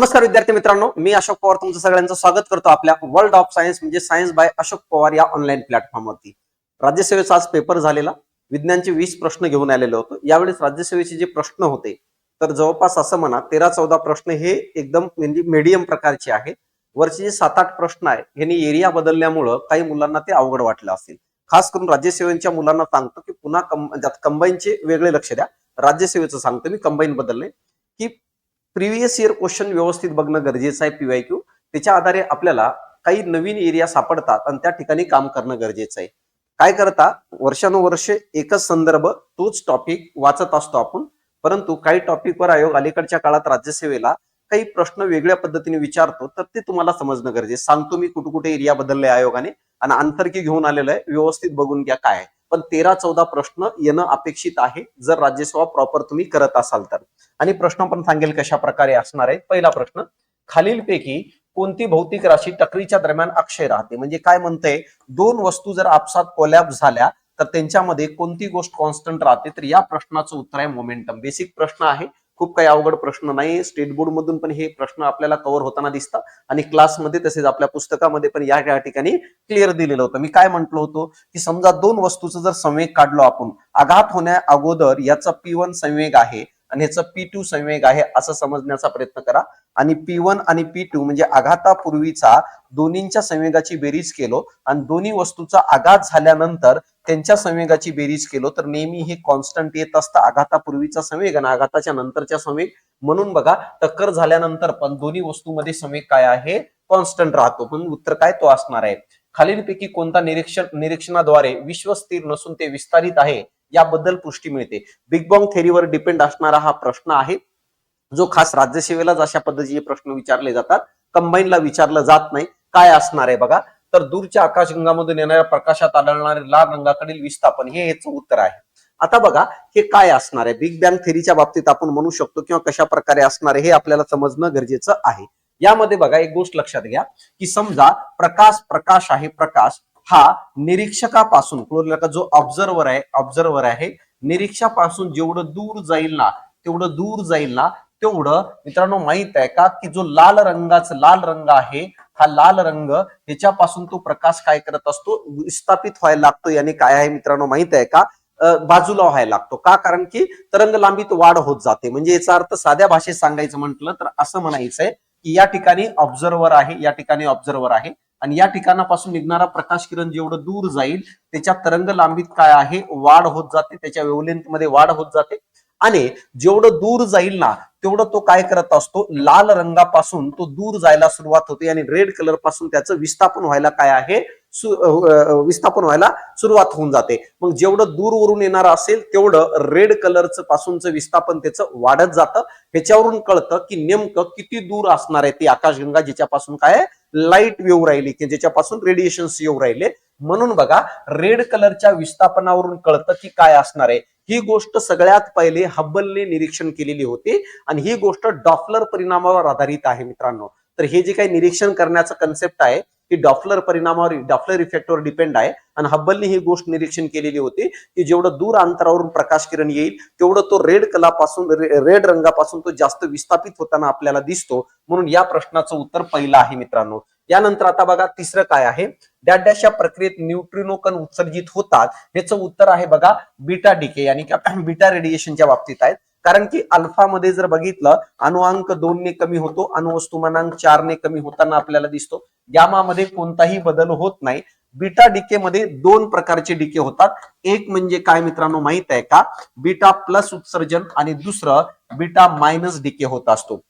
नमस्कार विद्यार्थी मित्रांनो मी अशोक पवार तुमचं सगळ्यांचं स्वागत करतो आपल्या वर्ल्ड ऑफ सायन्स म्हणजे सायन्स बाय अशोक पवार या ऑनलाईन प्लॅटफॉर्मवरती राज्यसेवेचा आज पेपर झालेला. विज्ञानचे वीस प्रश्न घेऊन आलेलो होतो. यावेळेस राज्यसेवेचे जे प्रश्न होते तर जवळपास असं म्हणा तेरा चौदा प्रश्न हे एकदम म्हणजे मीडियम प्रकारचे आहे. वरचे जे सात आठ प्रश्न आहे ह्यांनी एरिया बदलल्यामुळं काही मुलांना ते अवघड वाटलं असेल. खास करून राज्यसेवेच्या मुलांना सांगतो की पुन्हा कंबाईनचे म्हणजे वेगळे लक्ष द्या. राज्यसेवेचं सांगतो मी कंबाईन बदलले की प्रिव्हियस इयर क्वेश्चन व्यवस्थित बघणं गरजेचं आहे पीवाय क्यू. त्याच्या आधारे आपल्याला काही नवीन एरिया सापडतात आणि त्या ठिकाणी काम करणं गरजेचं आहे. काय करता? वर्षानुवर्षे एकच संदर्भ तोच टॉपिक वाचत असतो आपण. परंतु काही टॉपिकवर आयोग अलीकडच्या काळात राज्यसेवेला काही प्रश्न वेगळ्या पद्धतीने विचारतो तर ते तुम्हाला समजणं गरजेचं सांगतो मी कुठे कुठे एरिया बदलले आयोगाने. आणि अंतर्की घेऊन आलेलं आहे. व्यवस्थित बघून घ्या काय आहे. पण तेरा चौदा प्रश्न येणं अपेक्षित आहे. जर राज्यसेवा प्रॉपर तुम्ही करत असाल तर. आणि प्रश्न पण सांगेल कशा प्रकारे असणार आहे. पहिला प्रश्न खालीलपैकी कोणती भौतिक राशी टकरीच्या दरम्यान अक्षय राहते? म्हणजे काय म्हणतंय? दोन वस्तू जर आपसात कोलॅप झाल्या तर त्यांच्यामध्ये कोणती गोष्ट कॉन्स्टंट राहते? तर या प्रश्नाचं उत्तर आहे मोमेंटम बेसिक प्रश्न आहे खूप काही अवघड प्रश्न नाही. स्टेट बोर्ड मधून पण हे प्रश्न आपल्याला कव्हर होताना दिसतात. आणि क्लासमध्ये तसेच आपल्या पुस्तकामध्ये पण या ठिकाणी क्लिअर दिलेलं होतं. मी काय म्हंटलो होतो की समजा दोन वस्तूचं जर संवेग काढलो आपण आघात होण्या अगोदर याचा पी वन संवेग आहे आणि ह्याचा पी टू संवेग आहे असं समजण्याचा प्रयत्न करा. आणि पी वन आणि पी टू म्हणजे आघातापूर्वीचा दोन्हींच्या संवेगाची बेरीज केलो आणि दोन्ही वस्तूचा आघात झाल्यानंतर त्यांच्या संवेगाची बेरीज केलो तर नेहमी हे कॉन्स्टंट येत असतं. आघातापूर्वीचा संवेग आणि आघाताच्या नंतरच्या संवेग. म्हणून बघा टक्कर झाल्यानंतर पण दोन्ही वस्तूमध्ये संवेग काय आहे? कॉन्स्टंट राहतो. पण उत्तर काय? तो असणार आहे. खालीलपैकी कोणता निरीक्षण निरीक्षणाद्वारे विश्व स्थिर नसून ते विस्तारित आहे याबद्दल पुष्टी मिळते. बिग बॉंग थेरीवर डिपेंड असणारा हा प्रश्न आहे जो खास राज्यसेवेलाच अशा पद्धतीचे प्रश्न विचारले जातात. कंबाईनला विचारलं जात नाही. काय असणार आहे बघा? तर दूरच्या आकाशगंगामधून येणाऱ्या प्रकाशात आढळणारे लाल रंगाकडील विस्थापन हे याचं उत्तर आहे. आता बघा हे काय असणार आहे? बिग बँग थेरीच्या बाबतीत आपण म्हणू शकतो किंवा कशा प्रकारे असणार आहे हे आपल्याला समजणं गरजेचं आहे. यामध्ये बघा एक गोष्ट लक्षात घ्या की समजा प्रकाश प्रकाश आहे प्रकाश हा निरीक्षकापासून का जो ऑब्झर्वर आहे ऑब्झर्वर आहे निरीक्षापासून जेवढं दूर जाईल ना तेवढं दूर जाईल ना तेवढं मित्रांनो माहीत आहे का की जो लाल रंगाचा लाल रंग आहे हा लाल रंग ह्याच्यापासून तो प्रकाश काय करत असतो? विस्थापित व्हायला लागतो. याने काय आहे मित्रांनो माहीत आहे का? बाजूला व्हायला लागतो. का? कारण की तरंग लांबीत वाढ होत जाते. म्हणजे याचा अर्थ साध्या भाषेत सांगायचं म्हटलं तर असं म्हणायचंय की या ठिकाणी ऑब्झर्वर आहे या ठिकाणी ऑब्झर्वर आहे आणि या ठिकाणापासून निघणारा प्रकाश किरण जेवढं दूर जाईल त्याच्या तरंग लांबीत काय आहे? वाढ होत जाते. त्याच्या वेवलेंथमध्ये वाढ होत जाते. आणि जेवढं दूर जाईल ना तेवढं तो काय करत असतो? लाल रंगापासून तो दूर जायला सुरुवात होते आणि रेड कलरपासून त्याचं विस्थापन व्हायला काय आहे? विस्थापन व्हायला सुरुवात होऊन जाते. मग जेवढं दूरवरून येणार असेल तेवढं रेड कलरचं पासूनचं विस्थापन त्याचं वाढत जातं. ह्याच्यावरून कळतं की नेमकं किती दूर असणार आहे ती आकाशगंगा ज्याच्यापासून काय लाइट येऊ राहिली की ज्याच्यापासून रेडिएशन्स येऊ राहिले. म्हणून बघा रेड कलरच्या विस्थापनावरून कळतं की काय असणार आहे? ही गोष्ट सगळ्यात पहिले हब्बलने निरीक्षण केलेली होती आणि ही गोष्ट डॉफलर परिणामावर आधारित आहे मित्रांनो. तर हे जे काही निरीक्षण करण्याचं कन्सेप्ट आहे की डॉफलर परिणामावर डॉफलर इफेक्टवर डिपेंड आहे. आणि हब्बलने ही गोष्ट निरीक्षण केलेली होती की जेवढं दूर अंतरावरून प्रकाश किरण येईल तेवढं तो रेड कलापासून रेड रंगापासून तो जास्त विस्थापित होताना आपल्याला दिसतो. म्हणून या प्रश्नाचं उत्तर पहिलं आहे मित्रांनो. यानंतर आता बघा तिसरं काय आहे? डॅश या प्रक्रियेत न्यूट्रिनो कण उत्सर्जित होतात. याचं उत्तर आहे बघा बीटा डीके यानी की बीटा रेडिएशनच्या बाबतीत आहेत. कारण की अल्फामध्ये जर बघितलं अनुअंक दोन ने कमी होतो अणुवस्तुमानांक चार ने कमी होताना आपल्याला दिसतो. गॅमामध्ये कोणताही बदल होत नाही. बीटा डीके मध्ये दोन प्रकारचे डिके होतात. एक म्हणजे काय मित्रांनो माहीत आहे का? बीटा प्लस उत्सर्जन आणि दुसरं बीटा मायनस डीके होत असतो.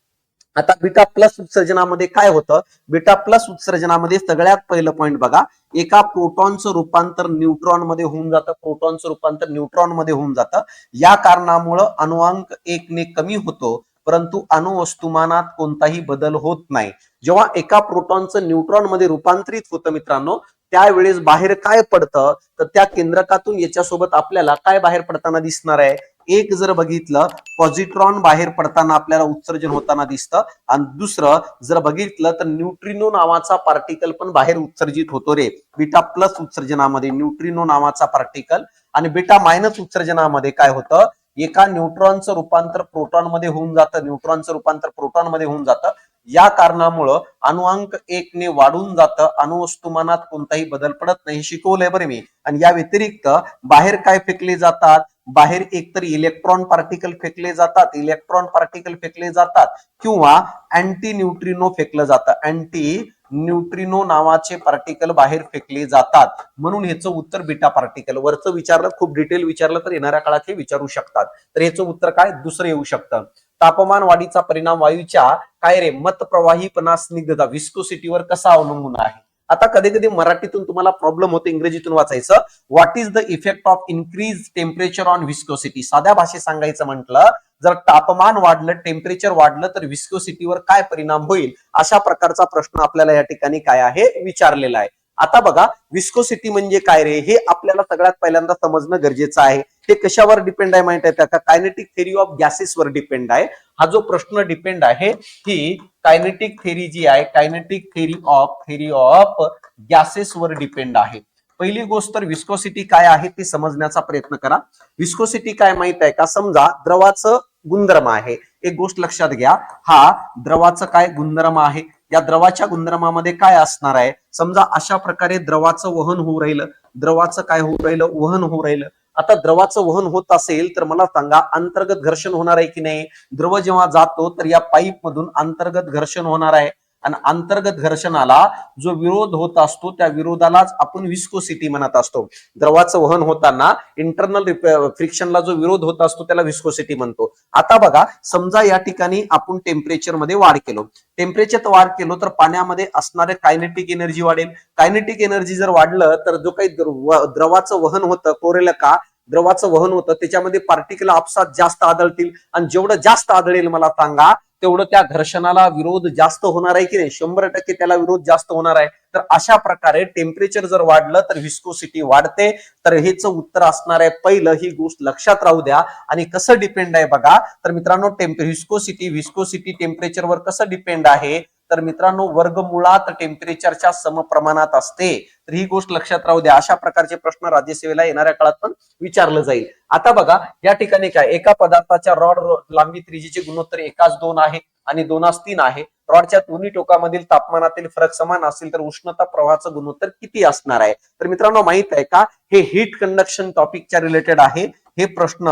आता बीटा प्लस उत्सर्जनामध्ये काय होतं? बीटा प्लस उत्सर्जनामध्ये सगळ्यात पहिलं पॉईंट बघा. एका प्रोटॉनचं रूपांतर न्यूट्रॉनमध्ये होऊन जातं. प्रोटॉनचं रूपांतर न्यूट्रॉनमध्ये होऊन जातं. या कारणामुळं अनुवांक एक ने कमी होतो परंतु अणुवस्तुमानात कोणताही बदल होत नाही. जेव्हा एका प्रोटॉनचं न्यूट्रॉनमध्ये रूपांतरित होतं मित्रांनो त्यावेळेस बाहेर काय पडतं? तर त्या केंद्रकातून याच्यासोबत आपल्याला काय बाहेर पडताना दिसणार आहे? एक जर बघितलं पॉझिट्रॉन बाहेर पडताना आपल्याला उत्सर्जन होताना दिसतं. आणि दुसरं जर बघितलं तर न्यूट्रिनो नावाचा पार्टिकल पण बाहेर उत्सर्जित होतो रे. बीटा प्लस उत्सर्जनामध्ये न्यूट्रिनो नावाचा पार्टिकल आणि बीटा मायनस उत्सर्जनामध्ये काय होतं? एका न्यूट्रॉनचं रूपांतर प्रोटॉनमध्ये होऊन जातं न्यूट्रॉनचं रूपांतर प्रोटॉनमध्ये होऊन जातं. या कारणामुळं अणुअंक एक ने वाढून जातं. अणुवस्तुमानात कोणताही बदल पडत नाही. शिकवलंय बरं मी. आणि या व्यतिरिक्त बाहेर काय फेकले जातात? बाहेर एकतर इलेक्ट्रॉन पार्टिकल फेकले जातात इलेक्ट्रॉन पार्टिकल फेकले जातात किंवा अँटी न्यूट्रिनो फेकलं जातं. अँटी न्यूट्रिनो नावाचे पार्टिकल बाहेर फेकले जातात. म्हणून ह्याचं उत्तर बीटा पार्टिकल वरचं विचारलं खूप डिटेल विचारलं तर येणाऱ्या काळात हे विचारू शकतात. तर ह्याचं उत्तर काय? दुसरं येऊ शकतं. तापमान वाढीचा परिणाम वायूच्या काय रे? मत प्रवाहीपणा स्निग्धता विस्कोसिटीवर कसा अवलंबून आहे? आता कधी कधी मराठीतून तुम्हाला प्रॉब्लेम होतो इंग्रजीतून वाचायचं. What is the effect of increase temperature on viscosity साध्या भाषेत सांगायचं म्हटलं जर तापमान वाढलं टेम्परेचर वाढलं तर विस्कोसिटीवर काय परिणाम होईल? अशा प्रकारचा प्रश्न आपल्याला या ठिकाणी काय आहे? विचारलेला आहे. आता बघा विस्कोसिटी म्हणजे काय रे? हे आपल्याला सगळ्यात पहिल्यांदा समजणं गरजेचं आहे. ते कशावर डिपेंड आहे माहीत आहे का? कायनेटिक थेरी ऑफ गॅसेसवर डिपेंड आहे? हा जो प्रश्न डिपेंड आहे ही कायनेटिक थेरी जी आहे kinetic theory of theory of गॅसेसवर depend आहे. पहिली गोष्ट तर विस्कोसिटी काय आहे ती समजण्याचा प्रयत्न करा. विस्कोसिटी काय माहीत आहे का? समजा द्रवाचं गुणधर्म आहे. एक गोष्ट लक्षात घ्या. हा द्रवाचं काय गुणधर्म आहे? या द्रवाच्या गुणधर्मामध्ये काय असणार आहे? समजा अशा प्रकारे द्रवाचं वहन होऊ राहिलं द्रवाचं काय होऊ राहिलं? वहन होऊ राहिलं. आता द्रवाचं वहन होत असेल तर मला सांगा अंतर्गत घर्षण होणार आहे की नाही? द्रव जेव्हा जातो तर या पाईप मधून अंतर्गत घर्षण होणार आहे. आणि अंतर्गत घर्षणाला जो विरोध होत असतो त्या विरोधालाच आपण विस्कोसिटी म्हणत असतो. द्रवाचं वहन होताना इंटरनल फ्रिक्शनला जो विरोध होत असतो त्याला विस्कोसिटी म्हणतो. आता बघा समजा या ठिकाणी आपण टेम्परेचरमध्ये वाढ केलो. टेम्परेचर वाढ केलो तर पाण्यामध्ये असणारे कायनेटिक एनर्जी वाढेल. कायनेटिक एनर्जी जर वाढलं तर जो काही द्रवाचं वहन होतं कोरेल का? द्रवाचं वहन होतं त्याच्यामध्ये पार्टिकल आपसात जास्त आढळतील. आणि जेवढं जास्त आढळेल मला सांगा तेवढं त्या घर्षणाला विरोध जास्त होणार आहे की नाही? शंभर टक्के त्याला विरोध जास्त होणार आहे. तर अशा प्रकारे टेम्परेचर जर वाढलं तर विस्कोसिटी वाढते. तर हेच उत्तर असणार आहे. पहिलं ही गोष्ट लक्षात राहू द्या. आणि कसं डिपेंड आहे बघा. तर मित्रांनो टेम्प विस्कोसिटी विस्कोसिटी टेम्परेचरवर कसं डिपेंड आहे? तर मित्रांनो वर्गमुळात टेम्परेचरच्या समप्रमाणात असते. तर ही गोष्ट लक्षात राहू द्या. अशा प्रकारचे प्रश्न राज्यसेवेला येणाऱ्या काळात पण विचारलं जाईल. आता बघा या ठिकाणी काय एका पदार्थाच्या रॉड लांबी त्रिजीचे गुणोत्तर एकाच दोन आहे आणि दोनास तीन आहे. रॉडच्या दोन्ही टोकामधील तापमानातील फरक समान असेल तर उष्णता प्रवाहाचं गुणोत्तर किती असणार आहे? तर मित्रांनो माहीत आहे का? हे हीट कंडक्शन टॉपिकच्या रिलेटेड आहे. हे प्रश्न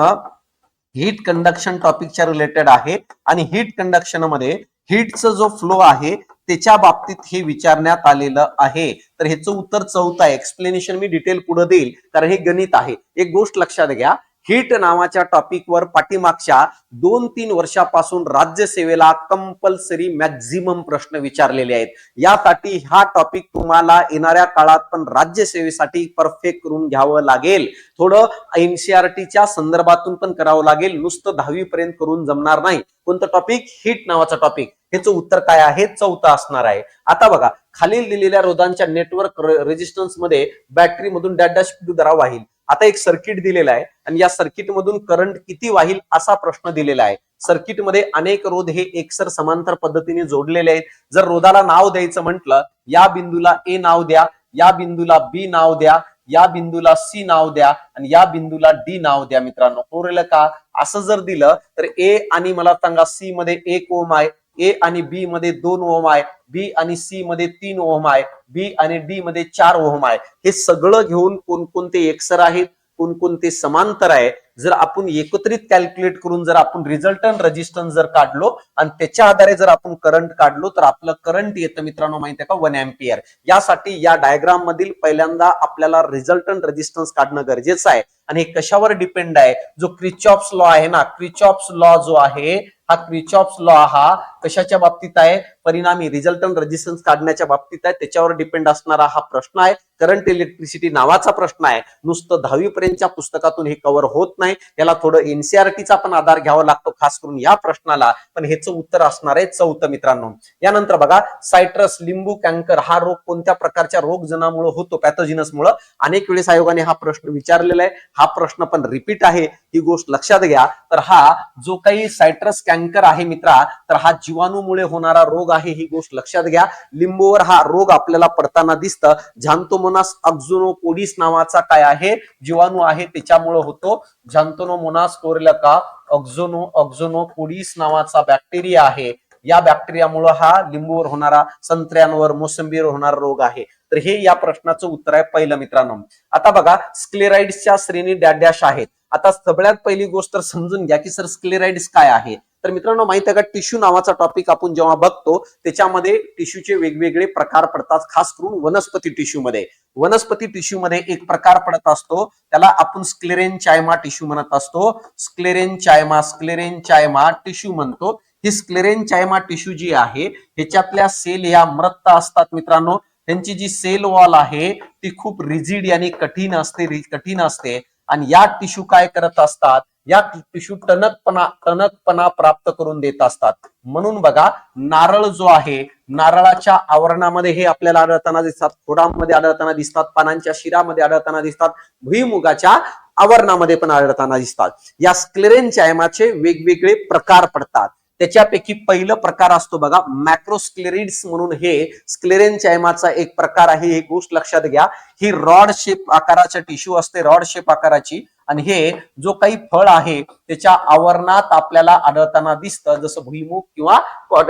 हीट कंडक्शन टॉपिकच्या रिलेटेड आहे. आणि हीट कंडक्शनमध्ये हीटचा जो फ्लो आहे त्याच्या बाबतीत हे विचारण्यात आलेलं आहे. तर ह्याचं उत्तर चौथं आहे. एक्सप्लेनेशन मी डिटेल पुढे देईल कारण हे गणित आहे. एक गोष्ट लक्षात घ्या. हीट नावाच्या टॉपिकवर पाठीमागच्या दोन तीन वर्षापासून राज्यसेवेला कंपल्सरी मॅक्झिमम प्रश्न विचारलेले आहेत. यासाठी हा टॉपिक तुम्हाला येणाऱ्या काळात पण राज्यसेवेसाठी परफेक्ट करून घ्यावं लागेल. थोडं एनसीआरटीच्या संदर्भातून पण करावं लागेल. नुसतं दहावीपर्यंत करून जमणार नाही. कोणतं टॉपिक हिट नावाचं टॉपिक ह्याचं उत्तर काय आहे? चौथं असणार आहे. आता बघा खालील दिलेल्या रोधांच्या नेटवर्क रेजिस्टन्समध्ये बॅटरी मधून डॅश दरा वाहील. आता एक सर्किट दिलेला आहे आणि या सर्किट मधून करंट किती वाहील असा प्रश्न दिलेला आहे. सर्किटमध्ये अनेक रोध हे एकसर समांतर पद्धतीने जोडलेले आहेत. जर रोधाला नाव द्यायचं म्हटलं या बिंदूला ए नाव द्या या बिंदूला बी नाव द्या या बिंदूला सी नाव द्या आणि या बिंदूला डी नाव द्या मित्रांनो. कोरेल का? असं जर दिलं तर ए आणि मला सांगा सी मध्ये एक ओम आहे. ए आणि बी मध्ये दोन ओम आहे बी आणि सी मध्ये तीन ओम आहे बी आणि डी मध्ये चार ओम आहे. हे सगळं घेऊन कोणकोणते एकसर आहेत कोणकोणते समांतर आहे जर आपण एकत्रित कॅल्क्युलेट करून जर आपण रिझल्टंट रेजिस्टन्स जर काढलो आणि त्याच्या आधारे जर आपण करंट काढलो तर आपलं करंट येतं मित्रांनो माहिती आहे का? वन एम्पियर यासाठी या डायग्राम मधील पहिल्यांदा आपल्याला रिझल्टंट रेजिस्टन्स काढणं गरजेचं आहे. आणि हे कशावर डिपेंड आहे? जो क्रिचॉप्स लॉ आहे ना क्रिचॉप्स लॉ जो आहे हा क्रिचॉप्स लॉ हा कशाच्या बाबतीत आहे? परिणामी रिझल्टन रेजिस्टन्स काढण्याच्या बाबतीत आहे. त्याच्यावर डिपेंड असणारा हा प्रश्न आहे. करंट इलेक्ट्रिसिटी नावाचा प्रश्न आहे. नुसतं दहावी पर्यंतच्या पुस्तकातून हे कव्हर होत नाही. याला थोडं एनसीआरटीचा पण आधार घ्यावा लागतो खास करून या प्रश्नाला. पण ह्याचं उत्तर असणार आहे चौथं मित्रांनो. यानंतर बघा सायट्रस लिंबू कॅन्कर हा रोग कोणत्या प्रकारच्या रोगजनामुळे होतो? पॅथोजिनसमुळे. अनेक वेळेस आयोगाने हा प्रश्न विचारलेला आहे. हा प्रश्न पण रिपीट आहे. ही गोष्ट लक्षात घ्या. तर हा जो काही सायट्रस कॅन्कर आहे मित्रा तर हा जीवाणूमुळे होणारा रोग आहे ही गोष्ट लक्षात घ्या. लिंबूवर हा रोग आपल्याला पडताना दिसतं. झांतोमोनास अक्झोनोपोडिस नावाचा काय आहे? जीवाणू आहे त्याच्यामुळे होतो. झांतोनोमोनास कोरेलका ऑक्झोनो ऑक्झोनोपोडिस नावाचा बॅक्टेरिया आहे. या बॅक्टेरियामुळे हा लिंबूवर होणारा संत्र्यांवर मोसंबीवर होणारा रोग आहे. तर हे या प्रश्नाचं उत्तर आहे पहिलं मित्रांनो. आता बघा स्क्लेराइड्सच्या श्रेणी डॅडॅश डॅश आहेत. आता सगळ्यात पहिली गोष्ट तर समजून घ्या की सर स्क्लेराइड्स काय आहे? तर मित्रांनो माहीत आहे का टिश्यू नावाचा टॉपिक आपण जेव्हा बघतो त्याच्यामध्ये टिश्यूचे वेगवेगळे प्रकार पडतात खास करून वनस्पती टिश्यू मध्ये वनस्पती टिश्यू मध्ये एक प्रकार पडत असतो त्याला आपण स्क्लेरेन चायमा टिश्यू म्हणत असतो. स्क्लेरेन चायमा स्क्लेरेन चायमा टिश्यू म्हणतो. ही स्क्लेरेन चायमा टिश्यू जी आहे ह्याच्यातल्या सेल या मृत असतात मित्रांनो. त्यांची जी सेल वॉल आहे ती खूप रिजिड आणि कठीण असते कठीण असते. आणि या टिश्यू काय करत असतात या टिश्यू टणकपणा टणकपणा प्राप्त करून देत असतात. म्हणून बघा नारळ जो आहे नारळाच्या आवरणामध्ये हे आपल्याला आढळताना दिसतात खोडामध्ये आढळताना दिसतात पानांच्या शिरामध्ये आढळताना दिसतात भुईमुगाच्या आवरणामध्ये पण आढळताना दिसतात. या स्क्लेरेन चायमाचे वेगवेगळे प्रकार पडतात. त्याच्यापैकी पहिलं प्रकार असतो बघा मॅक्रोस्क्लेरिड्स म्हणून हे स्क्लेरेन चायमाचा एक प्रकार आहे ही गोष्ट लक्षात घ्या. ही रॉड शेप आकाराच्या टिश्यू असते रॉड शेप आकाराची. आणि हे जो काही फळ आहे त्याच्या आवरणात आपल्याला आढळताना दिसतं जसं भुईमुख किंवा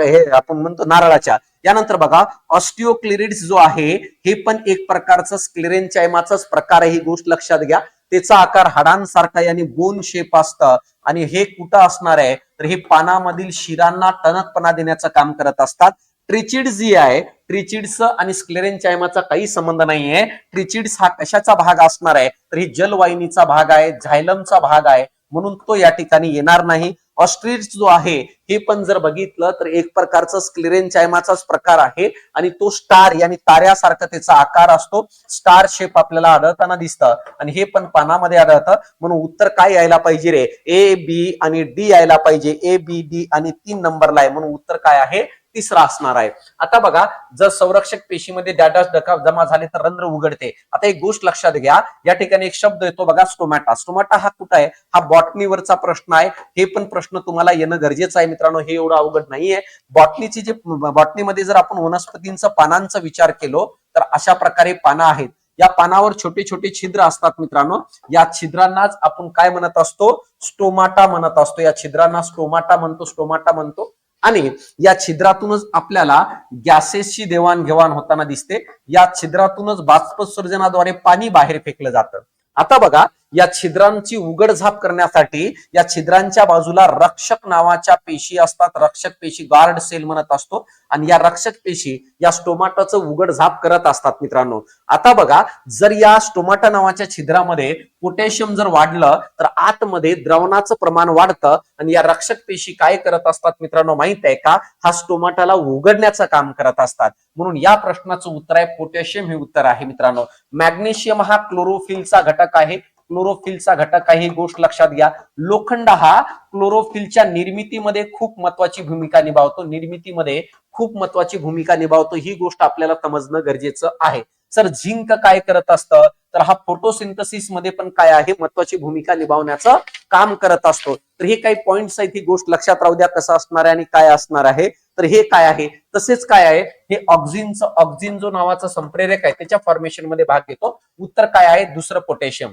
हे आपण म्हणतो नारळाच्या. यानंतर बघा ऑस्टिओक्लिरिड्स जो आहे हे पण एक प्रकारचं स्क्लेरेन चायमाचाच प्रकार आहे ही गोष्ट लक्षात घ्या. त्याचा आकार हाडांसारखा आणि बोन शेप असतं. आणि हे कुठं असणार आहे? तर हे पानामधील शिरांना टणकपणा देण्याचं काम करत असतात. ट्रिचिड्स जी आहे ट्रिचिड्स आणि स्क्लेरेन चायमाचा काही संबंध नाहीये. ट्रिचिड्स हा कशाचा भाग असणार आहे? तर ही जलवाहिनीचा भाग आहे झायलमचा भाग आहे. म्हणून तो या ठिकाणी येणार नाही. ऑस्ट्रिच जो आहे हे पण जर बघितलं तर एक प्रकारचा स्क्लिरेन चायमाचाच प्रकार आहे आणि तो स्टार याने ताऱ्यासारखा त्याचा आकार असतो. स्टार शेप आपल्याला आढळताना दिसतं आणि हे पण पानामध्ये आढळतं. म्हणून उत्तर काय यायला पाहिजे रे? ए बी आणि डी यायला पाहिजे. ए बी डी आणि तीन नंबरला आहे. म्हणून उत्तर काय आहे? तिसरा असणार आहे. आता बघा जर संरक्षक पेशीमध्ये डॅटा डका जमा झाले तर रंध्र उघडते. आता एक गोष्ट लक्षात घ्या या ठिकाणी एक शब्द येतो बघा स्टोमॅटा स्टोमॅटा हा कुठं आहे? हा बॉटनीवरचा प्रश्न आहे. हे पण प्रश्न तुम्हाला येणं गरजेचं आहे मित्रांनो हे एवढं अवघड नाहीये. बॉटनीची जे बॉटनीमध्ये जर आपण वनस्पतींचा पानांचा विचार केलो तर अशा प्रकारे पानं आहेत. या पानावर छोटे छोटे छिद्र असतात मित्रांनो. या छिद्रांनाच आपण काय म्हणत असतो? स्टोमाटा म्हणत असतो. या छिद्रांना स्टोमाटा म्हणतो स्टोमाटा म्हणतो. आणि या छिद्रातूनच आपल्याला गॅसेसची देवाणघेवाण होताना दिसते. या छिद्रातूनच बाष्पसर्जनाद्वारे पाणी बाहेर फेकलं जातं. आता बघा या छिद्रांची उघडझाप करण्यासाठी या छिद्रांच्या बाजूला रक्षक नावाच्या पेशी असतात. रक्षक पेशी गार्ड सेल म्हणत असतो. आणि या रक्षक पेशी या स्टोमाटाचं उघडझाप करत असतात मित्रांनो. आता बघा जर या स्टोमाटा नावाच्या छिद्रामध्ये पोटॅशियम जर वाढलं तर आतमध्ये द्रवणाचं प्रमाण वाढतं आणि या रक्षक पेशी काय करत असतात मित्रांनो माहीत आहे का? हा स्टोमाटाला उघडण्याचं काम करत असतात. म्हणून या प्रश्नाचं उत्तर आहे पोटॅशियम हे उत्तर आहे मित्रांनो. मॅग्नेशियम हा क्लोरोफिलचा घटक आहे. क्लोरोफिलचा घटक आहे ही गोष्ट लक्षात घ्या. लोखंड हा क्लोरोफिलच्या निर्मितीमध्ये खूप महत्वाची भूमिका निभावतो. निर्मितीमध्ये खूप महत्वाची भूमिका निभावतो. ही गोष्ट आपल्याला समजणं गरजेचं आहे. सर झिंक काय करत असतं? तर हा फोटोसिंथसिसमध्ये पण काय आहे? महत्वाची भूमिका निभावण्याचं काम करत असतो. तर हे काही पॉइंट्स आहेत ही गोष्ट लक्षात राहू द्या कसं असणार आहे आणि काय असणार आहे. तर हे काय आहे? तसेच काय आहे? हे ऑक्झिनचं ऑक्झिन जो नावाचा संप्रेरक आहे त्याच्या फॉर्मेशनमध्ये भाग घेतो. उत्तर काय आहे? दुसरं पोटॅशियम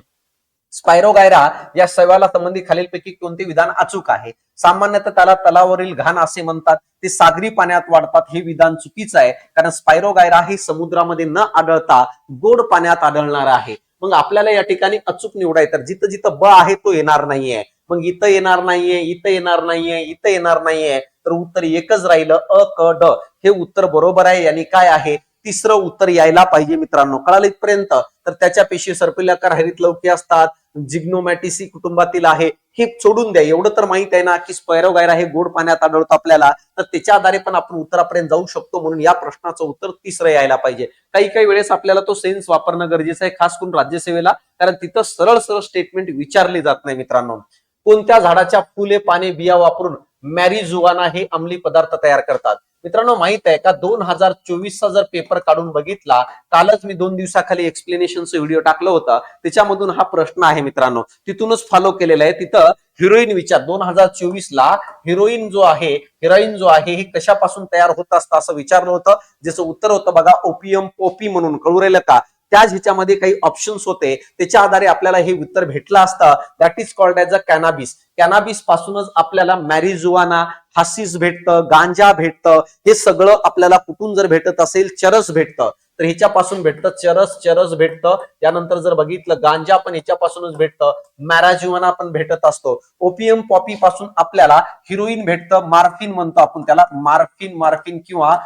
स्पायरोगायरा या शैवाला संबंधी खालीलपैकी कोणते विधान अचूक आहे? सामान्यतः त्याला तलावरील घाण असे म्हणतात. ते सागरी पाण्यात वाढतात हे विधान चुकीचं आहे. कारण स्पायरोगायरा हे समुद्रामध्ये न आढळता गोड पाण्यात आढळणार आहे. मग आपल्याला या ठिकाणी अचूक निवडाय तर जिथं जिथं ब आहे तो येणार नाहीये. मग इथं येणार नाहीये इथं येणार नाहीये इथं येणार नाहीये. तर उत्तर एकच राहिलं अ क ड. हे उत्तर बरोबर आहे. यांनी काय आहे? तिसरं उत्तर यायला पाहिजे मित्रांनो. कळालं इथपर्यंत? तर त्याच्या पेशी सर्पिलाकार हरित लौकी असतात. जिग्नोमॅटिसी कुटुंबातील आहे हे सोडून द्या. एवढं तर माहीत आहे ना की स्पैरोगायरा हे गोड पाण्यात आढळतो आपल्याला. तर त्याच्या आधारे पण आपण उत्तरापर्यंत जाऊ शकतो म्हणून या प्रश्नाचं उत्तर तिसरं यायला पाहिजे. काही काही वेळेस आपल्याला तो सेन्स वापरणं गरजेचं आहे खास करून राज्यसेवेला. कारण तिथं सरळ सरळ स्टेटमेंट विचारली जात नाही मित्रांनो. कोणत्या झाडाच्या फुले पाने बिया वापरून मॅरिजुआना हे अंमली पदार्थ तयार करतात? मित्रांनो माहीत आहे का? दोन हजार चोवीसचा जर पेपर काढून बघितला कालच मी दोन दिवसाखाली एक्सप्लेनेशनचा व्हिडिओ टाकलं होतं. त्याच्यामधून हा प्रश्न आहे मित्रांनो. तिथूनच फॉलो केलेला आहे. तिथं हिरोईन विचार. दोन हजार चोवीस ला हिरोईन जो आहे हिरोईन जो आहे हे कशापासून तयार होत असतं असं विचारलं होतं. ज्याचं उत्तर होतं बघा ओपियम पोपी म्हणून. कळू राहिलं का? त्याच ह्याच्यामध्ये काही ऑप्शन्स होते. त्याच्या आधारे आपल्याला हे उत्तर भेटलं असतं. That is called as a cannabis cannabis पासूनच आपल्याला मॅरिजुआना हासिस भेटतं गांजा भेटतं. हे सगळं आपल्याला कुठून जर भेटत असेल चरस भेटतं. तर ह्याच्यापासून भेटतं चरस चरस भेटतं. त्यानंतर जर बघितलं गांजा पण ह्याच्यापासूनच भेटतं. मॅराजुआना पण भेटत असतो. ओपियम पॉपी पासून आपल्याला हिरोईन भेटतं मार्फिन म्हणतो आपण त्याला. मार्फिन मार्फिन किंवा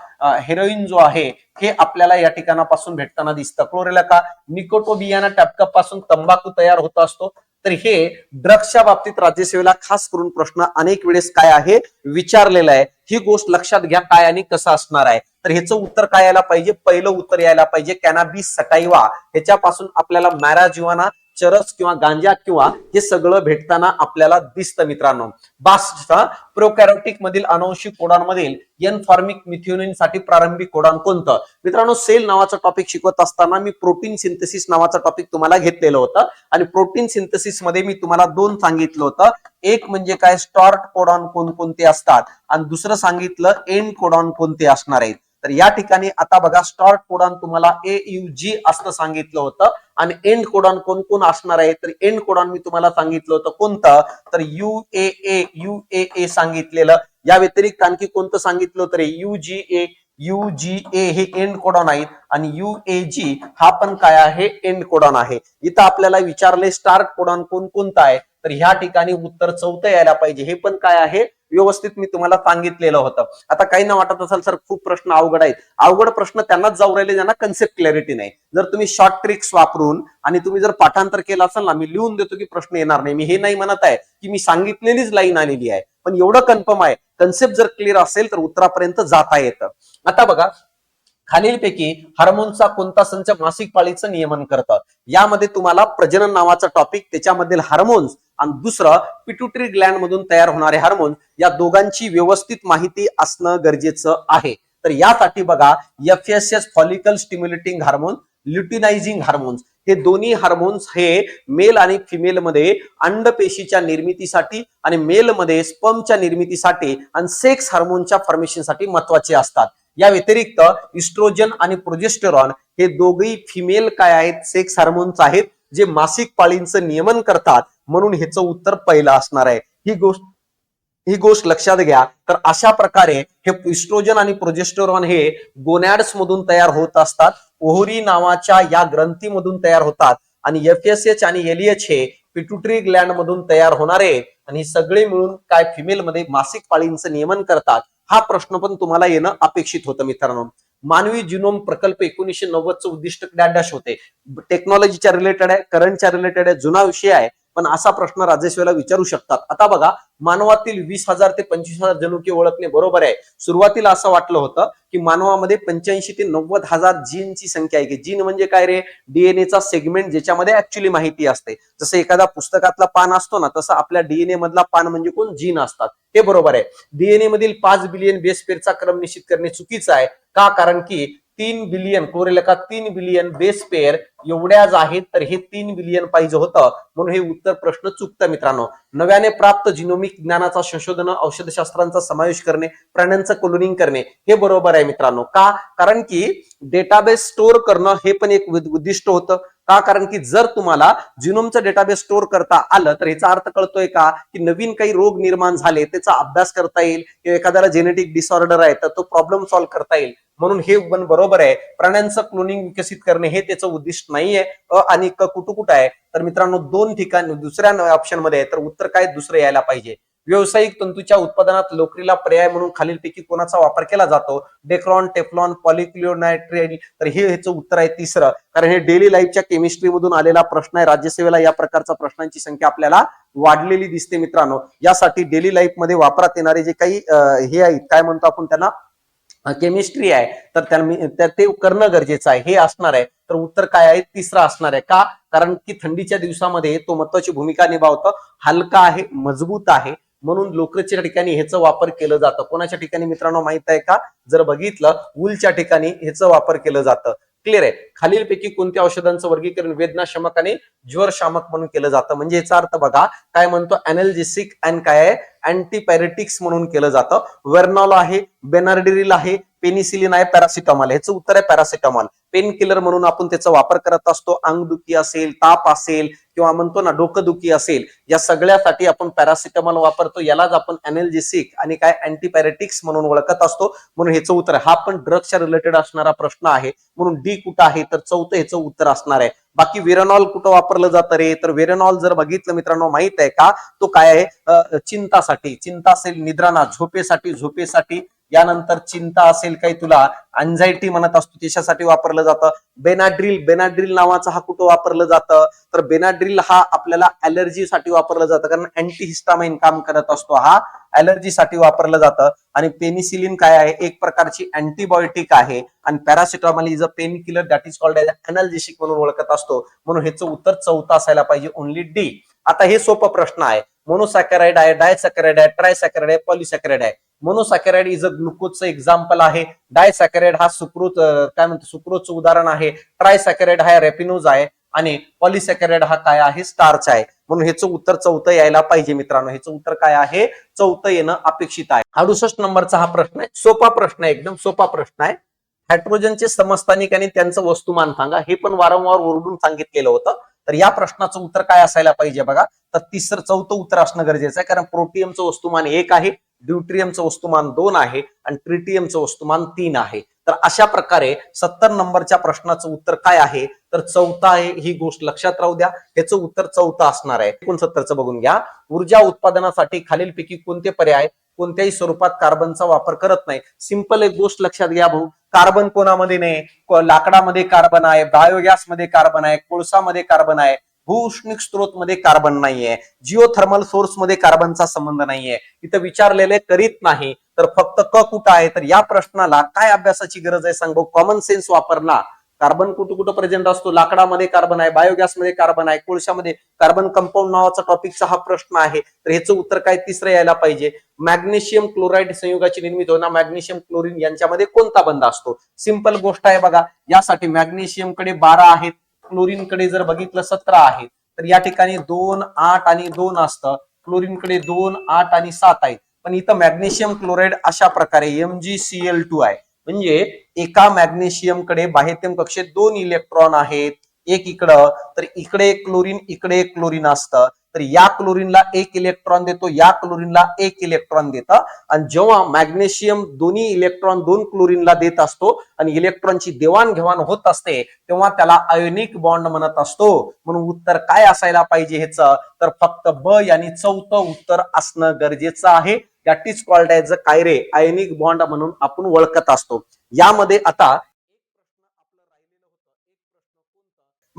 हेरोईन जो आहे हे आपल्याला या ठिकाणापासून भेटताना दिसतं. क्लोरेला का निकोटोबियाना टॅपकपपासून तंबाखू तयार होत असतो. तर हे ड्रग्सच्या बाबतीत राज्यसेवेला खास करून प्रश्न अनेक वेळेस काय आहे? विचारलेला आहे. ही गोष्ट लक्षात घ्या काय आणि कसं असणार आहे. तर ह्याचं उत्तर काय यायला पाहिजे? पहिलं उत्तर यायला पाहिजे कॅनाबी सटाईवा ह्याच्यापासून आपल्याला मॅराजिवाना चरस किंवा गांजा किंवा हे सगळं भेटताना आपल्याला दिसतं मित्रांनो. बासचा प्रोकॅरोटिक मधील अनुवंशिक कोडांमधील एन फॉर्मिक मिथ्युनिनसाठी प्रारंभिक कोडान कोणतं? मित्रांनो सेल नावाचा टॉपिक शिकवत असताना मी प्रोटीन सिंथेसिस नावाचा टॉपिक तुम्हाला घेतलेलं होतं. आणि प्रोटीन सिंथेसिसमध्ये मी तुम्हाला दोन सांगितलं होतं. एक म्हणजे काय? स्टॉर्ट कोडॉन कोणकोणते असतात? आणि दुसरं सांगितलं एंड कोडॉन कोणते असणार आहेत? तर या ठिकाणी आता बघा स्टॉर्ट कोडॉन तुम्हाला ए यू जी असं सांगितलं होतं आणि एंड कोडॉन कोण कोण असणार आहे? तर एंड कोडॉन मी तुम्हाला सांगितलं होतं कोणतं? तर U A A U A ए सांगितलेलं. या व्यतिरिक्त आणखी कोणतं सांगितलं तरी यू जी ए यू जी ए हे एंड कोडॉन आहेत आणि यू ए जी हा पण काय आहे? एंड कोडॉन आहे. इथं आपल्याला विचारले स्टार्ट कोडॉन कोणकोणता आहे? तर ह्या ठिकाणी उत्तर चौथं यायला पाहिजे. हे पण काय आहे? व्यवस्थित मी तुम्हाला सांगितलेलं होतं. आता काही ना वाटत असाल सर खूप प्रश्न अवघड आहेत. अवघड प्रश्न त्यांनाच जाऊ राहिले ज्यांना कन्सेप्ट क्लॅरिटी नाही. जर तुम्ही शॉर्ट ट्रिक्स वापरून आणि तुम्ही जर पाठांतर केलं असेल ना मी लिहून देतो की प्रश्न येणार नाही. मी हे नाही म्हणत आहे की मी सांगितलेलीच लाईन आलेली आहे. पण एवढं कन्फर्म आहे. कन्सेप्ट जर क्लिअर असेल तर उत्तरापर्यंत जाता येतं. आता बघा खालीलपैकी हार्मोनचा कोणता संच मासिक पाळीचं नियमन करतं यामध्ये तुम्हाला प्रजनन नावाचा टॉपिक त्याच्यामधील हार्मोन्स आणि दुसरं पिट्युटरी ग्लँड मधून तयार होणारे हार्मोन या दोघांची व्यवस्थित माहिती असणं गरजेचं आहे. तर यासाठी बघा F S S follicle stimulating hormone luteinizing hormones हे दोन्ही हार्मोन्स हे मेल आणि फिमेल मध्ये अंडपेशीच्या निर्मितीसाठी आणि मेल मध्ये स्पर्मच्या निर्मितीसाठी आणि सेक्स हार्मोनच्या फॉर्मेशनसाठी महत्त्वाचे असतात. या व्यतिरिक्त इस्ट्रोजन आणि प्रोजेस्टेरॉन हे दोघही फिमेल काय आहेत? सेक्स हार्मोन्स आहेत जे मासिक पाळींचं नियमन करतात. म्हणून ह्याचं उत्तर पहिलं असणार आहे. ही गोष्ट ही गोष्ट लक्षात घ्या. तर अशा प्रकारे हे इस्ट्रोजन आणि प्रोजेस्टोरॉन हे गोनॅड्स मधून तयार होत असतात. ओहरी नावाच्या या ग्रंथीमधून तयार होतात. आणि एफ एस एच आणि एलिएच हे पिट्युटरी ग्लँड मधून तयार होणारे आणि सगळे मिळून काय फिमेल मध्ये मासिक पाळींचं नियमन करतात हा प्रश्न पण तुम्हाला येणं अपेक्षित होतं मित्रांनो. मानवी जिनोम प्रकल्प एकोणीशे नव्वदचं उद्दिष्ट डॅश होते. टेक्नॉलॉजीच्या रिलेटेड आहे करंटच्या रिलेटेड आहे जुना विषय आहे. पण असा प्रश्न राजेश्वरीला विचारू शकतात. आता बघा मानवातील वीस हजार ते पंचवीस हजार जनुके ओळखणे बरोबर आहे. सुरुवातीला असं वाटलं होतं की मानवामध्ये पंच्याऐंशी ते नव्वद हजार जीनची संख्या आहे. की जीन म्हणजे काय रे? डीएनएचा सेगमेंट ज्याच्यामध्ये ऍक्च्युली माहिती असते. जसं एखादा पुस्तकातला पान असतो ना तसं आपल्या डीएनए मधला पान म्हणजे कोण? जीन असतात. हे बरोबर आहे. डीएनए मधील पाच बिलियन बेस पेरचा क्रम निश्चित करणे चुकीचं आहे. का? कारण की तीन बिलियन कोरेलका तीन बिलियन बेस पेअर एवढ्याच आहेत तर हे तीन बिलियन पाहिजे होतं. म्हणून हे उत्तर प्रश्न चुकतं मित्रांनो. नव्याने प्राप्त जिनोमिक ज्ञानाचा संशोधन औषधशास्त्रांचा समावेश करणे प्राण्यांचं क्लोनिंग करणे हे बरोबर आहे मित्रांनो. का? कारण की डेटाबेस स्टोअर करणं हे पण एक उद्दिष्ट होतं. का? कारण की जर तुम्हाला जिनोमचं डेटाबेस स्टोअर करता आलं तर याचा अर्थ कळतोय का? की नवीन काही रोग निर्माण झाले त्याचा अभ्यास करता येईल किंवा एखाद्याला जेनेटिक डिसऑर्डर आहे तर तो प्रॉब्लेम सॉल्व्ह करता येईल. म्हणून हे पण बरोबर आहे. प्राण्यांचं क्लोनिंग विकसित करणे हे त्याचं उद्दिष्ट नाहीये. अ आणि क कुठं कुठं आहे? तर मित्रांनो दोन ठिकाणी दुसऱ्या ऑप्शनमध्ये आहे तर उत्तर काय? दुसरं यायला पाहिजे. व्यावसायिक तंतूच्या उत्पादनात लोकरीला पर्याय म्हणून खालीलपैकी कोणाचा वापर केला जातो? डेक्रॉन टेफ्लॉन पॉलिक्लिओनायट्रेन तर हे ह्याचं उत्तर आहे तिसरं. कारण हे डेली लाईफच्या केमिस्ट्री मधून आलेला प्रश्न आहे. राज्यसेवेला या प्रकारचा प्रश्नांची संख्या आपल्याला वाढलेली दिसते मित्रांनो. यासाठी डेली लाईफमध्ये वापरात येणारे जे काही हे आहेत काय म्हणतो आपण त्यांना केमिस्ट्री आहे. तर त्या ते करणं गरजेचं आहे. हे असणार आहे. तर उत्तर काय आहे? तिसरं असणार आहे. का? कारण की थंडीच्या दिवसामध्ये तो महत्वाची भूमिका निभावतं. हलका आहे मजबूत आहे. म्हणून लोकरच्या ठिकाणी ह्याचा वापर केलं जातं. कोणाच्या ठिकाणी मित्रांनो माहीत आहे का? जर बघितलं वूलच्या ठिकाणी ह्याचा वापर केलं जातं. क्लिअर आहे? खालीलपैकी कोणत्या औषधांचं वर्गीकरण वेदनाशामक आणि ज्वरशामक म्हणून केलं जातं? म्हणजे याचा अर्थ बघा काय म्हणतो? अॅनल्जेसिक अँड काय आहे? अँटीपॅरेटिक्स म्हणून केलं जातं. वेर्नॉल आहे बेनार्डिरिल आहे पेनिसिलिन आहे पॅरासिटामॉल ह्याचं उत्तर आहे पॅरासिटामॉल पेन किलर म्हणून आपण त्याचा वापर करत असतो. अंगदुखी असेल ताप असेल किंवा म्हणतो ना डोकंदुखी असेल या सगळ्यासाठी आपण पॅरासिटामॉल वापरतो. यालाच आपण अनेल्जेसिक आणि काय अँटीपॅरेटिक्स म्हणून ओळखत असतो. म्हणून ह्याचं उत्तर हा पण ड्रग्सच्या रिलेटेड असणारा प्रश्न आहे. म्हणून डी कुठं आहे? तर चौथं ह्याचं उत्तर असणार आहे. बाकी वेरनॉल कुठं वापरलं जातं रे? तर वेरनॉल जर बघितलं मित्रांनो माहीत आहे का? तो काय आहे? चिंतासाठी चिंता असेल निद्राना झोपेसाठी झोपेसाठी यानंतर चिंता असेल काही तुला अँझायटी म्हणत असतो त्याच्यासाठी वापरलं जातं. बेनाड्रिल बेनाड्रिल नावाचा हा कुठं वापरलं जातं? तर बेनाड्रिल हा आपल्याला अलर्जीसाठी वापरलं जातं कारण अँटीहिस्टामाइन काम करत असतो हा. अलर्जीसाठी वापरलं जातं. आणि पेनिसिलिन काय आहे? एक प्रकारची अँटीबायोटिक आहे. आणि paracetamol is a pain killer that is called as analgesic म्हणून ओळखत असतो. म्हणून ह्याचं उत्तर चौथा असायला पाहिजे ओनली डी आता हे सोपं प्रश्न आहे. मोनोसॅकराइड आहे डायसॅकराइड आहे ट्रायसॅकराइड आहे पॉलिसॅकराइड आहे. मोनोसॅकराइड इज अ ग्लुकोजचं एक्झाम्पल आहे. डायसॅकराइड हा सुक्रोज काय म्हणतो सुक्रोजचं उदाहरण आहे. ट्रायसॅकराइड हा रेपिनोज आहे आणि पॉलिसॅकराइड हा काय आहे? स्टार्च आहे. म्हणून ह्याचं उत्तर चौथं यायला पाहिजे मित्रांनो. ह्याचं उत्तर काय आहे? चौथं येणं अपेक्षित आहे. अडुसष्ट नंबरचा हा प्रश्न आहे. सोपा प्रश्न आहे. एकदम सोपा प्रश्न आहे. हायड्रोजनचे समस्थानिक आणि त्यांचं वस्तुमान सांगा. हे पण वारंवार ओरडून सांगितलेलं होतं. तर या प्रश्नाचं उत्तर काय असायला पाहिजे बघा. तर तिसरं चौथं उत्तर असणं गरजेचं आहे. कारण प्रोटियमचं वस्तुमान एक आहे. ड्युट्रियमचं वस्तुमान दोन आहे आणि ट्रिटियमचं वस्तुमान तीन आहे. तर अशा प्रकारे सत्तर नंबरच्या प्रश्नाचं उत्तर काय आहे? तर चौथा आहे ही गोष्ट लक्षात राहू द्या. ह्याचं उत्तर चौथा असणार आहे. एकोणसत्तरचं बघून घ्या. ऊर्जा उत्पादनासाठी खालीलपैकी कोणते पर्याय कोणत्याही स्वरूपात कार्बनचा वापर करत नाही सिंपल एक गोष्ट लक्षात घ्या भाऊ. कार्बन कोणामध्ये नाही? लाकडामध्ये कार्बन आहे बायोगॅसमध्ये कार्बन आहे कोळसामध्ये कार्बन आहे. भूउष्णिक स्त्रोत मध्ये कार्बन नाहीये. जिओ थर्मल सोर्समध्ये कार्बनचा संबंध नाहीये. इथं विचारलेले करीत नाही. तर फक्त क कुठं आहे? तर या प्रश्नाला काय अभ्यासाची गरज आहे सांगू? कॉमन सेन्स वापरला कार्बन कुठं कुठं प्रेझेंट असतो? लाकडामध्ये कार्बन आहे बायोगॅसमध्ये कार्बन आहे कोळशामध्ये कार्बन कंपाऊंड नावाचा टॉपिकचा हा प्रश्न आहे. तर ह्याचं उत्तर काय? तिसरं यायला पाहिजे. मॅग्नेशियम क्लोराईड संयुगाची निर्मिती होणार मॅग्नेशियम क्लोरीन यांच्यामध्ये कोणता बंध असतो? सिंपल गोष्ट आहे बघा. यासाठी मॅग्नेशियमकडे बारा आहेत. क्लोरीन कडे जर बघितलं सतरा आहे तर या ठिकाणी दोन आठ आणि दोन असतं. क्लोरीन कडे दोन आठ आणि सात आहेत पण इथं मॅग्नेशियम क्लोराईड अशा प्रकारे M G C L two आहे. म्हणजे एका मॅग्नेशियमकडे बाह्यतम कक्षेत दोन इलेक्ट्रॉन आहेत. एक इकडं तर इकडे एक क्लोरीन इकडे एक क्लोरीन असतं. तर या क्लोरीनला एक इलेक्ट्रॉन देतो या क्लोरीनला एक इलेक्ट्रॉन देतं. आणि जेव्हा मॅग्नेशियम दोन्ही इलेक्ट्रॉन दोन क्लोरीनला देत असतो आणि इलेक्ट्रॉनची देवाणघेवाण होत असते तेव्हा त्याला आयोनिक बॉन्ड म्हणत असतो. म्हणून उत्तर काय असायला पाहिजे ह्याचं? तर फक्त ब यांनी चौथं उत्तर असणं गरजेचं आहे. That is called as a कायरे ionic bond म्हणून आपण ओळखत असतो. यामध्ये आता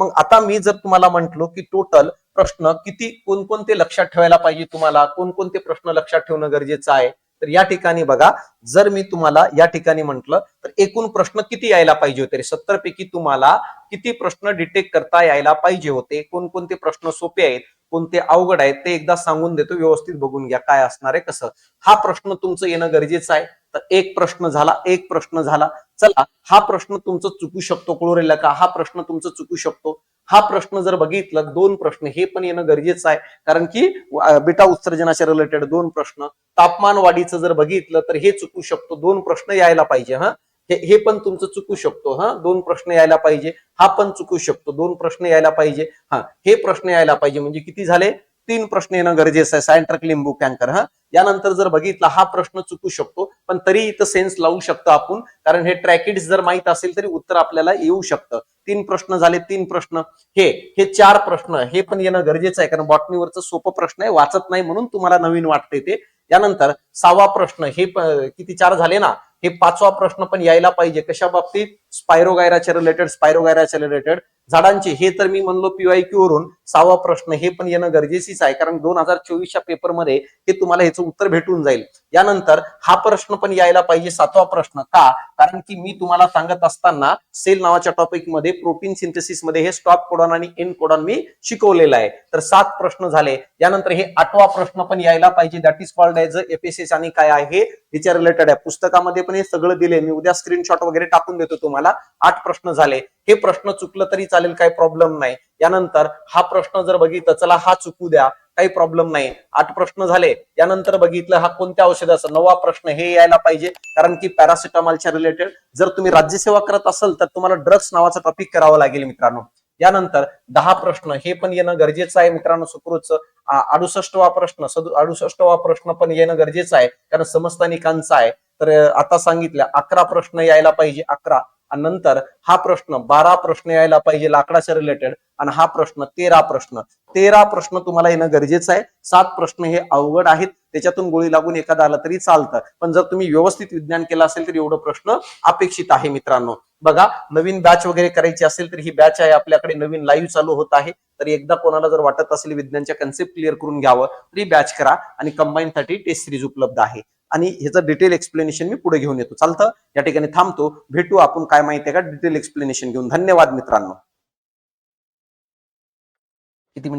मग आता मी जर तुम्हाला म्हंटलो की टोटल प्रश्न किती कोणकोणते लक्षात ठेवायला पाहिजे तुम्हाला कोणकोणते प्रश्न लक्षात ठेवणं गरजेचं आहे तर या ठिकाणी बघा जर मी तुम्हाला या ठिकाणी म्हंटल तर एकूण प्रश्न किती यायला पाहिजे होते सत्तर पैकी तुम्हाला किती प्रश्न डिटेक्ट करता यायला पाहिजे होते? कोणकोणते प्रश्न सोपे आहेत? कोणते अवघड आहेत? ते एकदा सांगून देतो व्यवस्थित बघून घ्या काय असणार आहे कसं? हा प्रश्न तुमचं येणं गरजेचं आहे. तर एक प्रश्न झाला एक प्रश्न झाला. चला हा प्रश्न तुमचं चुकू शकतो क्लोरेला का? हा प्रश्न तुमचं चुकू शकतो. हा प्रश्न जर बघितलं दोन प्रश्न हे पण येणं गरजेचं आहे. कारण की बिटा उत्सर्जनाच्या रिलेटेड दोन प्रश्न तापमान वाढीचं जर बघितलं तर हे चुकू शकतो. दोन प्रश्न यायला पाहिजे हा? हे हे पण तुमचं चुकू शकतो हा? दोन प्रश्न यायला पाहिजे हा पण चुकू शकतो. दोन प्रश्न यायला पाहिजे हा? हे प्रश्न यायला पाहिजे. म्हणजे किती झाले? तीन प्रश्न येणं गरजेचं आहे. सायंट्रक लिंबू कँकर हा. यानंतर जर बघितला हा प्रश्न चुकू शकतो पण तरी इथं सेन्स लावू शकतो आपण कारण हे ट्रॅकिड्स जर माहीत असेल तरी उत्तर आपल्याला येऊ शकतं. तीन प्रश्न झाले तीन प्रश्न. हे हे चार प्रश्न हे पण येणं गरजेचं आहे कारण बॉटनीवरचं सोपं प्रश्न आहे वाचत नाही म्हणून तुम्हाला नवीन वाटते ते. यानंतर सहावा प्रश्न हे किती चार झाले ना? हे पाचवा प्रश्न पण यायला पाहिजे. कशा बाबतीत? स्पायरोगायराच्या रिलेटेड स्पायरोगायराच्या रिलेटेड झाडांचे हे तर मी म्हणलो पीवायक्यू वरून सहावा प्रश्न हे पण येणं गरजेचीच आहे. कारण दोन हजार चोवीसच्या पेपरमध्ये हे तुम्हाला ह्याचं उत्तर भेटून जाईल. यानंतर हा प्रश्न पण यायला पाहिजे सातवा प्रश्न. का? कारण की मी तुम्हाला सांगत असताना सेल नावाच्या टॉपिकमध्ये प्रोटीन सिंथेसिसमध्ये हे स्टॉप कोडॉन आणि एन कोडॉन मी शिकवलेलं आहे. तर सात प्रश्न झाले. यानंतर हे आठवा प्रश्न पण यायला पाहिजे. That is called as F S S आणि काय आहे? याच्या रिलेटेड आहे. पुस्तकामध्ये पण हे सगळं दिले मी उद्या स्क्रीनशॉट वगैरे टाकून देतो तुम्हाला. आठ प्रश्न झाले. हे प्रश्न चुकलं तरी चालेल काही प्रॉब्लेम नाही. यानंतर हा प्रश्न जर बघितला चला हा चुकू द्या काही प्रॉब्लेम नाही. आठ प्रश्न झाले यानंतर बघितलं हा कोणत्या औषधाचा? नवा प्रश्न हे यायला पाहिजे कारण की पॅरासिटामॉलच्या रिलेटेड जर तुम्ही राज्यसेवा करत असाल तर तुम्हाला ड्रग्स नावाचा टॉपिक करावा लागेल मित्रांनो. यानंतर दहा प्रश्न हे पण येणं गरजेचं आहे मित्रांनो सुकृतचं अडुसष्टवा प्रश्न सदु अडुसष्टवा प्रश्न पण येणं गरजेचं आहे कारण समस्थानिकांचा आहे. तर आता सांगितलं अकरा प्रश्न यायला पाहिजे अकरा. आणि नंतर हा प्रश्न बारा प्रश्न यायला पाहिजे लाकडाच्या रिलेटेड आणि हा प्रश्न तेरा प्रश्न. तेरा प्रश्न तुम्हाला येणं गरजेचं आहे. सात प्रश्न हे अवघड आहेत. त्याच्यातून गोळी लागून एखादा आला तरी चालतं. पण जर तुम्ही व्यवस्थित विज्ञान केलं असेल तर एवढं प्रश्न अपेक्षित आहे मित्रांनो. बघा नवीन बॅच वगैरे करायची असेल तर ही बॅच आहे. आपल्याकडे नवीन लाईव्ह चालू होत आहे. तर एकदा कोणाला जर वाटत असेल विज्ञानच्या कन्सेप्ट क्लिअर करून घ्यावं तरी बॅच करा आणि कंबाईन थर्टी टेस्ट सिरीज उपलब्ध आहे. आणि ह्याचं डिटेल एक्सप्लेनेशन मी पुढे घेऊन येतो. चालतं? या ठिकाणी थांबतो. भेटू आपण काय माहिती आहे का? डिटेल एक्सप्लेनेशन घेऊन. धन्यवाद मित्रांनो. किती